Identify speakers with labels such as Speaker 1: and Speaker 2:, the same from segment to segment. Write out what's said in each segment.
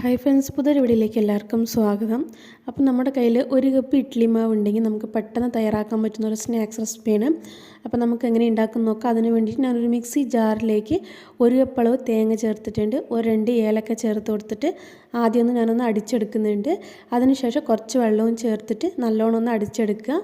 Speaker 1: Hi friends പുതിയൊരു വീഡിയോയിലേക്ക് എല്ലാവർക്കും സ്വാഗതം. അപ്പോൾ നമ്മുടെ കയ്യിൽ ഒരു കപ്പ് ഇഡ്ഡലി മാവ് ഉണ്ടെങ്കിൽ നമുക്ക് പെട്ടെന്ന് തയ്യാറാക്കാൻ പറ്റുന്ന ഒരു സ്നാക്സ് റെസിപ്പിയാണ്. അപ്പോൾ നമുക്ക് എങ്ങനെ ഉണ്ടാക്കുന്ന നോക്കാം. അതിന് വേണ്ടിയിട്ട് ഞാനൊരു മിക്സി ജാറിലേക്ക് ഒരു കപ്പളവ് തേങ്ങ ചേർത്തിട്ടുണ്ട്. ഒരു രണ്ട് ഏലക്ക ചേർത്ത് കൊടുത്തിട്ട് ആദ്യം ഒന്ന് ഞാനൊന്ന് അടിച്ചെടുക്കുന്നുണ്ട്. അതിനുശേഷം കുറച്ച് വെള്ളവും ചേർത്തിട്ട് നല്ലോണം ഒന്ന് അടിച്ചെടുക്കുക.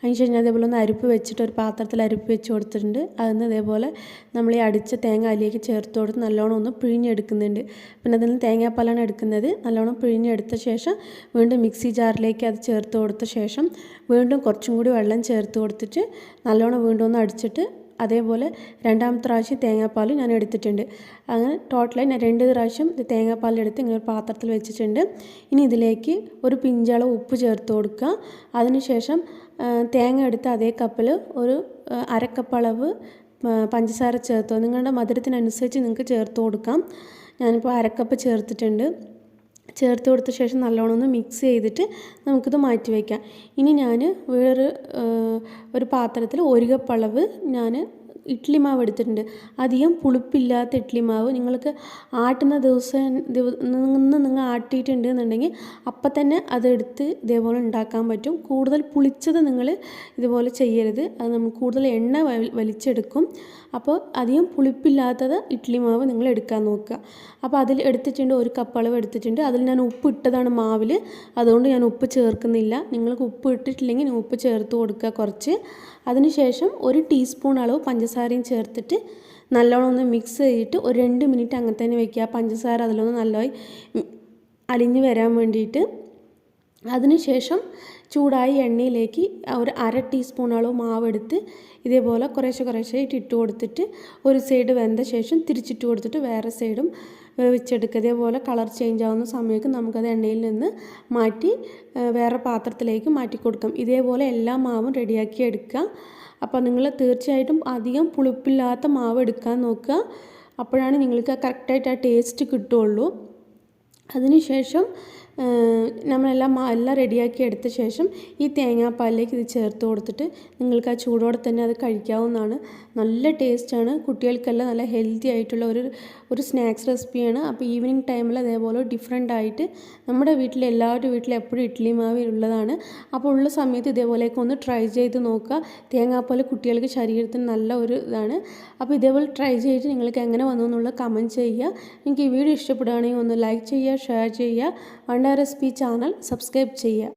Speaker 1: അതിനുശേഷം ഞാൻ അതേപോലെ ഒന്ന് അരിപ്പ് വെച്ചിട്ട് ഒരു പാത്രത്തിൽ അരിപ്പ് വെച്ച് കൊടുത്തിട്ടുണ്ട്. അതിന് ഇതേപോലെ നമ്മൾ ഈ അടിച്ച തേങ്ങ അതിലേക്ക് ചേർത്ത് കൊടുത്ത് നല്ലോണം ഒന്ന് പിഴിഞ്ഞെടുക്കുന്നുണ്ട്. പിന്നെ അതിൽ നിന്ന് തേങ്ങാപ്പാലാണ് എടുക്കുന്നത്. നല്ലോണം പിഴിഞ്ഞെടുത്ത ശേഷം വീണ്ടും മിക്സി ജാറിലേക്ക് അത് ചേർത്ത് കൊടുത്ത ശേഷം വീണ്ടും കുറച്ചും കൂടി വെള്ളം ചേർത്ത് കൊടുത്തിട്ട് നല്ലോണം വീണ്ടും ഒന്ന് അടിച്ചിട്ട് അതേപോലെ രണ്ടാമത്തെ പ്രാവശ്യം തേങ്ങാപ്പാൽ ഞാൻ എടുത്തിട്ടുണ്ട്. അങ്ങനെ ടോട്ടലായി ഞാൻ രണ്ട് പ്രാവശ്യം തേങ്ങാപ്പാൽ എടുത്ത് ഇങ്ങനെ ഒരു പാത്രത്തിൽ വെച്ചിട്ടുണ്ട്. ഇനി ഇതിലേക്ക് ഒരു പിഞ്ചളവ് ഉപ്പ് ചേർത്ത് കൊടുക്കുക. അതിനുശേഷം തേങ്ങ എടുത്ത് അതേ കപ്പിൽ ഒരു അരക്കപ്പളവ് പഞ്ചസാര ചേർത്തോ നിങ്ങളുടെ മധുരത്തിനനുസരിച്ച് നിങ്ങൾക്ക് ചേർത്ത് കൊടുക്കാം. ഞാനിപ്പോൾ അരക്കപ്പ് ചേർത്തിട്ടുണ്ട്. ചേർത്ത് കൊടുത്ത ശേഷം നല്ലോണം ഒന്ന് മിക്സ് ചെയ്തിട്ട് നമുക്കിത് മാറ്റി വയ്ക്കാം ഇനി ഞാൻ വേറൊരു ഒരു പാത്രത്തിൽ ഒരു കപ്പ് അളവ് ഞാൻ ഇഡ്ഡലി മാവ് എടുത്തിട്ടുണ്ട്. അധികം പുളിപ്പില്ലാത്ത ഇഡ്ഡലി മാവ്. നിങ്ങൾക്ക് ആട്ടുന്ന ദിവസം നിന്ന് നിങ്ങൾ ആട്ടിയിട്ടുണ്ട് എന്നുണ്ടെങ്കിൽ അപ്പം തന്നെ അതെടുത്ത് ഇതേപോലെ ഉണ്ടാക്കാൻ പറ്റും. കൂടുതൽ പുളിച്ചത് നിങ്ങൾ ഇതുപോലെ ചെയ്യരുത്. അത് നമുക്ക് കൂടുതൽ എണ്ണ വലിച്ചെടുക്കും. അപ്പോൾ അധികം പുളിപ്പില്ലാത്തത് ഇഡ്ഡലി മാവ് നിങ്ങൾ എടുക്കാൻ നോക്കുക. അപ്പോൾ അതിൽ എടുത്തിട്ടുണ്ട് ഒരു കപ്പ് അളവ് എടുത്തിട്ടുണ്ട്. അതിൽ ഞാൻ ഉപ്പ് ഇട്ടതാണ് മാവിൽ. അതുകൊണ്ട് ഞാൻ ഉപ്പ് ചേർക്കുന്നില്ല. നിങ്ങൾക്ക് ഉപ്പ് ഇട്ടിട്ടില്ലെങ്കിൽ ഉപ്പ് ചേർത്ത് കൊടുക്കുക കുറച്ച്. അതിനുശേഷം ഒരു ടീസ്പൂൺ അളവ് പഞ്ചസാരയും ചേർത്തിട്ട് നല്ലോണം ഒന്ന് മിക്സ് ചെയ്തിട്ട് ഒരു രണ്ട് മിനിറ്റ് അങ്ങനെ തന്നെ വെക്കുക. പഞ്ചസാര അതിലൊന്ന് നല്ലതായി അലിഞ്ഞ് വരാൻ വേണ്ടിയിട്ട് അതിനുശേഷം ചൂടായ എണ്ണയിലേക്ക് ഒരു അര ടീസ്പൂണോളം മാവെടുത്ത് ഇതേപോലെ കുറേശ്ശെ കുറേശ്ശെ ഇട്ട് കൊടുത്തിട്ട് ഒരു സൈഡ് വെന്ത ശേഷം തിരിച്ചിട്ട് കൊടുത്തിട്ട് വേറെ സൈഡും വേവിച്ചെടുക്കുക ഇതേപോലെ കളർ ചേഞ്ച് ആവുന്ന സമയത്ത് നമുക്കത് എണ്ണയിൽ നിന്ന് മാറ്റി വേറെ പാത്രത്തിലേക്ക് മാറ്റി കൊടുക്കാം. ഇതേപോലെ എല്ലാ മാവും റെഡിയാക്കി എടുക്കുക. അപ്പോൾ നിങ്ങൾ തീർച്ചയായിട്ടും അധികം പുളിപ്പില്ലാത്ത മാവ് എടുക്കാൻ നോക്കുക. അപ്പോഴാണ് നിങ്ങൾക്ക് കറക്റ്റായിട്ട് ആ ടേസ്റ്റ് കിട്ടുള്ളൂ അതിനുശേഷം നമ്മളെല്ലാം എല്ലാം റെഡിയാക്കി എടുത്ത ശേഷം ഈ തേങ്ങാപ്പാലിലേക്ക് ഇത് ചേർത്ത് കൊടുത്തിട്ട് നിങ്ങൾക്ക് ആ ചൂടോടെ തന്നെ അത് കഴിക്കാവുന്നതാണ്. നല്ല ടേസ്റ്റാണ്. കുട്ടികൾക്കെല്ലാം നല്ല ഹെൽത്തി ആയിട്ടുള്ള ഒരു ഒരു സ്നാക്സ് റെസിപ്പിയാണ്. അപ്പോൾ ഈവനിങ് ടൈമിൽ അതേപോലെ ഡിഫറെന്റ് ആയിട്ട് നമ്മുടെ വീട്ടിൽ എല്ലാവരുടെ വീട്ടിലും എപ്പോഴും ഇഡ്ഡലി മാവ് ഉള്ളതാണ്. അപ്പോൾ ഉള്ള സമയത്ത് ഇതേപോലെയൊക്കെ ഒന്ന് ട്രൈ ചെയ്ത് നോക്കുക. തേങ്ങാപ്പാൽ കുട്ടികൾക്ക് ശരീരത്തിന് നല്ല ഒരു ഇതാണ്. അപ്പോൾ ഇതേപോലെ ട്രൈ ചെയ്തിട്ട് നിങ്ങൾക്ക് എങ്ങനെ വന്നു എന്നുള്ള കമന്റ് ചെയ്യുക. എനിക്ക് ഈ വീഡിയോ ഇഷ്ടപ്പെടുകയാണെങ്കിൽ ഒന്ന് ലൈക്ക് ചെയ്യുക ഷെയർ ചെയ്യുക. വണ്ട റെസിപ്പി ചാനൽ സബ്സ്ക്രൈബ് ചെയ്യുക